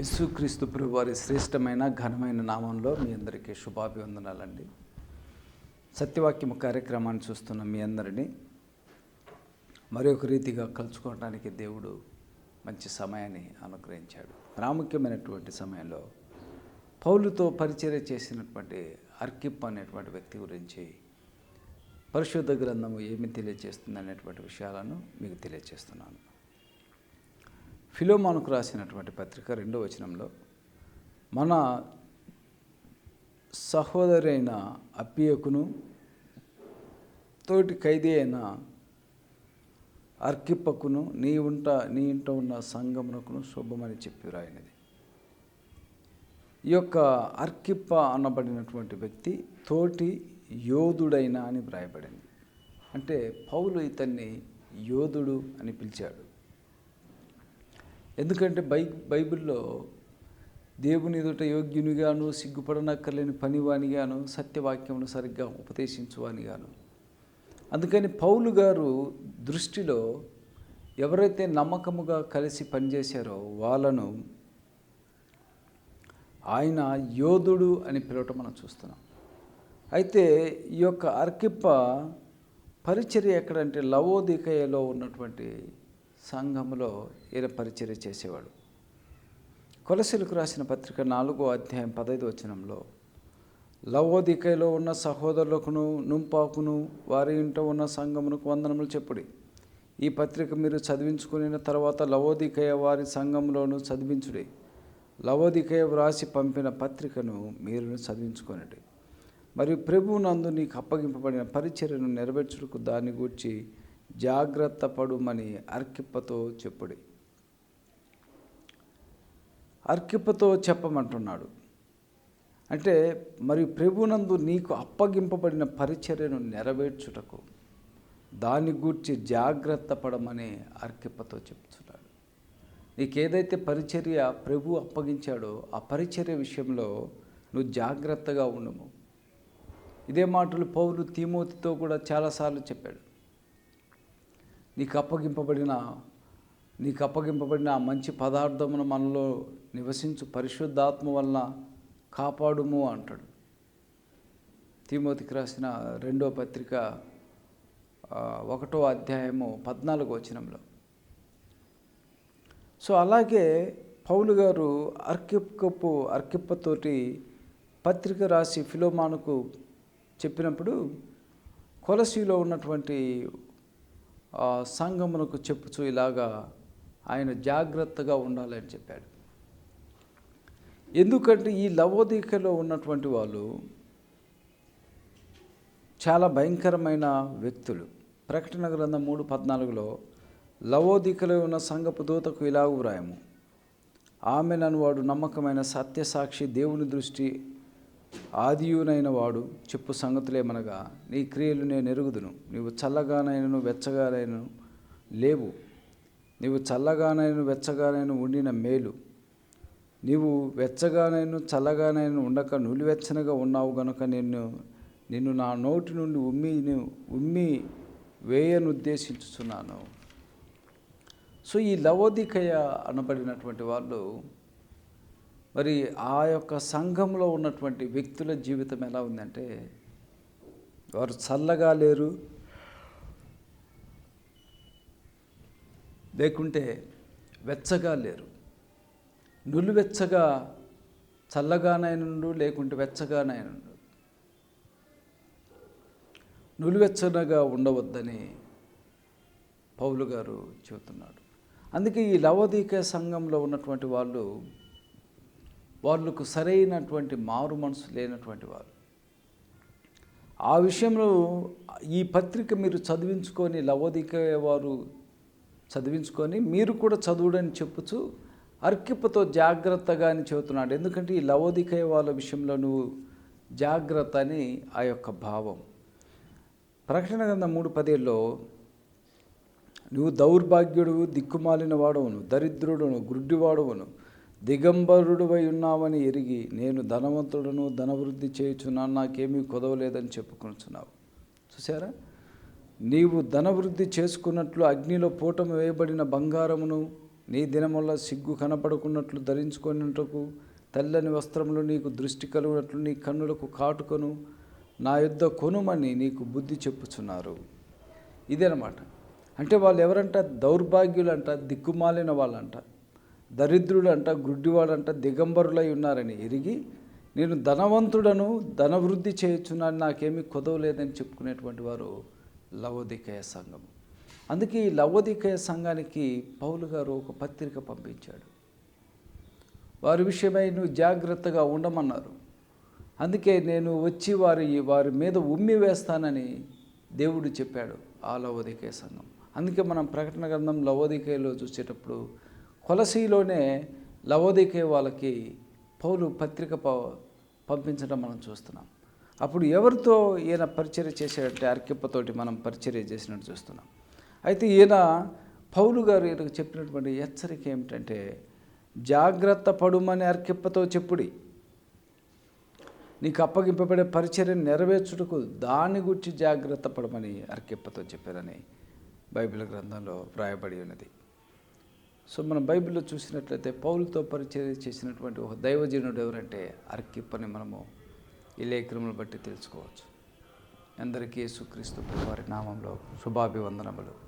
యేసుక్రీస్తు ప్రభు వారి శ్రేష్టమైన ఘనమైన నామంలో మీ అందరికీ శుభాభివందనాలండి. సత్యవాక్యము కార్యక్రమాన్ని చూస్తున్న మీ అందరినీ మరి ఒక రీతిగా కలుసుకోవడానికి దేవుడు మంచి సమయాన్ని అనుగ్రహించాడు. ప్రాముఖ్యమైనటువంటి సమయంలో పౌలుతో పరిచర్య చేసినటువంటి అర్కిప్ అనేటువంటి వ్యక్తి గురించి పరిశుద్ధ గ్రంథము ఏమి తెలియజేస్తుంది అనేటువంటి విషయాలను మీకు తెలియజేస్తున్నాను ఫిలోమానుకు రాసినటువంటి పత్రిక రెండో వచనంలో మన సహోదరైన అప్పియకును తోటి ఖైదీ అయిన అర్కిప్పకును నీ ఉంట నీ ఇంట ఉన్న సంగమునకును శుభమని చెప్పి రాయినది. ఈ యొక్క అర్కిప్ప అనబడినటువంటి వ్యక్తి తోటి యోధుడైన అని వ్రాయబడింది. అంటే పౌలు ఇతన్ని యోధుడు అని పిలిచాడు. ఎందుకంటే బై బైబిల్లో దేవుని ఎదుట యోగ్యునిగాను సిగ్గుపడనక్కర్లేని పనివానిగాను సత్యవాక్యమును సరిగ్గా ఉపదేశించువానిగాను. అందుకని పౌలు గారు దృష్టిలో ఎవరైతే నమ్మకముగా కలిసి పనిచేశారో వాళ్ళను ఆయన యోధుడు అని పిలవటం మనం చూస్తున్నాం. అయితే ఈ యొక్క అర్కిప్ప పరిచర్య ఎక్కడంటే లవోదికయలో ఉన్నటువంటి సంఘములో ఈయన పరిచర్య చేసేవాడు. కొలసీలకు రాసిన పత్రిక నాలుగో అధ్యాయం పదైదు వచనంలో లవోదికయలో ఉన్న సహోదరులకును నుంపాకును వారి ఇంట ఉన్న సంఘమునకు వందనములు చెప్పుడి. ఈ పత్రిక మీరు చదివించుకుని తర్వాత లవోదికయ వారి సంఘంలోను చదివించుడి. లవోదికయ వ్రాసి పంపిన పత్రికను మీరు చదివించుకొనండి. మరియు ప్రభువునందు నీకు అప్పగింపబడిన పరిచర్యను నెరవేర్చుటకు దాన్ని గూర్చి జాగ్రత్త పడుమని అర్కిప్పతో చెప్పుడి. అర్కిప్పతో చెప్పమంటున్నాడు. అంటే మరి ప్రభునందు నీకు అప్పగింపబడిన పరిచర్యను నెరవేర్చుటకు దాని గూర్చి జాగ్రత్త పడమని అర్కిప్పతో చెప్తున్నాడు. నీకు ఏదైతే పరిచర్య ప్రభు అప్పగించాడో ఆ పరిచర్య విషయంలో నువ్వు జాగ్రత్తగా ఉండము. ఇదే మాటలు పౌరులు తీమోతితో కూడా చాలాసార్లు చెప్పాడు. నీకు అప్పగింపబడిన నీకు అప్పగింపబడిన ఆ మంచి పదార్థమును మనలో నివసించు పరిశుద్ధాత్మ వలన కాపాడుము అంటాడు. తిమోతికి రాసిన రెండో పత్రిక ఒకటో అధ్యాయము పద్నాలుగు వచనంలో. సో అలాగే పౌలు గారు అర్కిప్పపు అర్కిప్పతోటి పత్రిక రాసి ఫిలోమానుకు చెప్పినప్పుడు కొలసీలో ఉన్నటువంటి సంఘమునకు చెప్పుచు ఇలాగా ఆయన జాగ్రత్తగా ఉండాలని చెప్పాడు. ఎందుకంటే ఈ లవోదికలో ఉన్నటువంటి వాళ్ళు చాలా భయంకరమైన వ్యక్తులు. ప్రకటన గ్రంథం మూడు పద్నాలుగులో లవోదికలో ఉన్న సంఘపు దూతకు ఇలాగు వ్రాయము. ఆమె నన్ను వాడు నమ్మకమైన సత్యసాక్షి దేవుని దృష్టి ఆదియునైన వాడు చెప్పు సంగతులేమనగా నీ క్రియలు నేను ఎరుగుదును. నీవు చల్లగానైనను వెచ్చగానైనను లేవు. నీవు చల్లగానైనను వెచ్చగానైనా ఉండిన మేలు. నీవు వెచ్చగానైనా చల్లగానైనా ఉండక నులివెచ్చనగా ఉన్నావు గనుక నిన్ను నిన్ను నా నోటి నుండి ఉమ్మి ఉమ్మి వేయనుద్దేశించుచున్నాను సో ఈ లవోదికయ అనబడినటువంటి వాళ్ళు మరి ఆ యొక్క సంఘంలో ఉన్నటువంటి వ్యక్తుల జీవితం ఎలా ఉందంటే వారు చల్లగా లేరు. లేకుంటే వెచ్చగా లేరు. నులివెచ్చగా చల్లగానైనండు లేకుంటే వెచ్చగానైనండు నులివెచ్చనగా ఉండవద్దని పౌలు గారు చెబుతున్నాడు. అందుకే ఈ లవదీక సంఘంలో ఉన్నటువంటి వాళ్ళు వాళ్ళకు సరైనటువంటి మారు మనసు లేనటువంటి వారు. ఆ విషయంలో ఈ పత్రిక మీరు చదివించుకొని లవోదిక వారు చదివించుకొని మీరు కూడా చదువుడని చెప్పుచు అర్కిపతో జాగ్రత్తగా అని చెబుతున్నాడు. ఎందుకంటే ఈ లవోదిక వాళ్ళ విషయంలో నువ్వు జాగ్రత్త అని ఆ యొక్క భావం. ప్రకటన గ్రంథం మూడు పదేళ్ళలో నువ్వు దౌర్భాగ్యుడు దిక్కుమాలిన వాడవును దరిద్రుడును గుడ్డివాడవును దిగంబరుడువై ఉన్నావని ఎరిగి నేను ధనవంతుడును ధనవృద్ధి చేయుచున్నాను నాకేమీ కొదవలేదని చెప్పుకొనుచున్నావు. చూసారా నీవు ధనవృద్ధి చేసుకున్నట్లు అగ్నిలో పూటము వేయబడిన బంగారమును నీ దినముల సిగ్గు కనపడుకున్నట్లు ధరించుకున్నట్టుకు తెల్లని వస్త్రములు నీకు దృష్టి కలుగునట్లు నీ కన్నులకు కాటుకొను నా యుద్ధ కొనుమని నీకు బుద్ధి చెప్పుచున్నారు. ఇదేనమాట. అంటే వాళ్ళు ఎవరంట దౌర్భాగ్యులంట దిక్కుమాలిన వాళ్ళంట. దరిద్రుడంట గుడ్డివాడంట దిగంబరులై ఉన్నారని ఎరిగి నేను ధనవంతుడను ధనవృద్ధి చేయుచున్నాను నాకేమీ కొదవలేదని చెప్పుకునేటువంటి వారు లవోదికయ సంఘం. అందుకే ఈ లవోదికయ సంఘానికి పౌలు గారు ఒక పత్రిక పంపించాడు. వారి విషయమై నువ్వు జాగ్రత్తగా ఉండమన్నారు. అందుకే నేను వచ్చి వారి వారి మీద ఉమ్మి వేస్తానని దేవుడు చెప్పాడు ఆ లవోదికయ సంఘం. అందుకే మనం ప్రకటన గ్రంథం లవోదికయలో చూసేటప్పుడు కొలసీలోనే లవోదికే వాళ్ళకి పౌలు పత్రిక ప పంపించడం మనం చూస్తున్నాం. అప్పుడు ఎవరితో ఈయన పరిచర్య చేసేటట్టు అర్కిప్పతోటి మనం పరిచర్య చేసినట్టు చూస్తున్నాం. అయితే ఈయన పౌలు గారు ఈయనకు చెప్పినటువంటి హెచ్చరిక ఏమిటంటే జాగ్రత్త పడుమని అర్కిప్పతో చెప్పుడి. నీకు అప్పగింపబడే పరిచర్యను నెరవేర్చుటకు దాని గురించి జాగ్రత్త పడమని అర్కిప్పతో చెప్పారని బైబిల్ గ్రంథంలో వ్రాయబడి ఉన్నది. సో మనం బైబిల్లో చూసినట్లయితే పౌలతో పరిచయం చేసినటువంటి ఒక దైవజనుడు ఎవరంటే అర్కిప్పని మనము ఈ లేఖనములు బట్టి తెలుసుకోవచ్చు. అందరికీ యేసుక్రీస్తు వారి నామంలో శుభాభివందనములు.